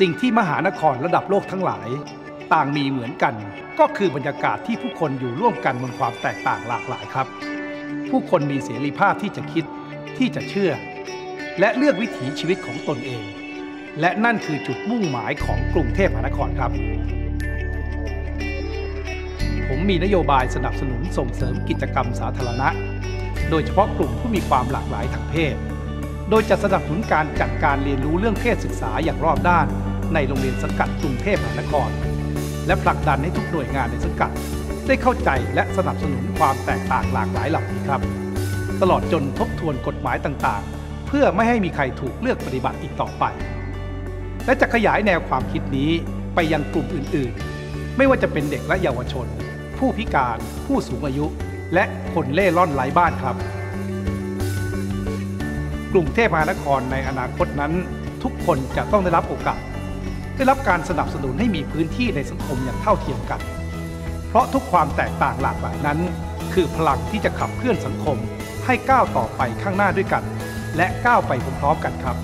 สิ่งที่มหานครระดับโลกทั้งหลาย ต่างมีเหมือนกัน ก็คือบรรยากาศที่ผู้คนอยู่ร่วมกันบนความแตกต่างหลากหลายครับ ผู้คนมีเสรีภาพที่จะคิดที่จะเชื่อ และเลือกวิถีชีวิตของตนเอง และนั่นคือจุดมุ่งหมายของกรุงเทพมหานครครับ ผมมีนโยบายสนับสนุนส่งเสริมกิจกรรมสาธารณะ โดยเฉพาะกลุ่มผู้มีความหลากหลายทางเพศ โดยจะสนับสนุนการจัดการเรียนรู้เรื่องเพศศึกษาอย่างรอบด้าน ในโรงเรียนสังกัดกรุงเทพมหานคร และผลักดันให้ทุกหน่วยงานในสังกัด ได้เข้าใจและสนับสนุนความแตกต่างหลากหลายเหล่านี้ครับ ตลอดจนทบทวนกฎหมายต่างๆ เพื่อไม่ให้มีใครถูกเลือกปฏิบัติอีกต่อไป และจะขยายแนวความคิดนี้ไปยังกลุ่มอื่น ๆ ไม่ว่าจะเป็นเด็กและเยาวชน ผู้พิการ ผู้สูงอายุ และคนเล่ร่อนไร้บ้านครับ กรุงเทพมหานครในอนาคตนั้น ทุกคนจะต้องได้รับโอกาส ได้รับการสนับสนุนให้มีพื้นที่ในสังคมอย่างเท่าเทียมกัน เพราะทุกความแตกต่างหลากหลายนั้น คือพลังที่จะขับเคลื่อนสังคมให้ก้าวต่อไปข้างหน้าด้วยกัน และก้าวไปพร้อมๆกันครับ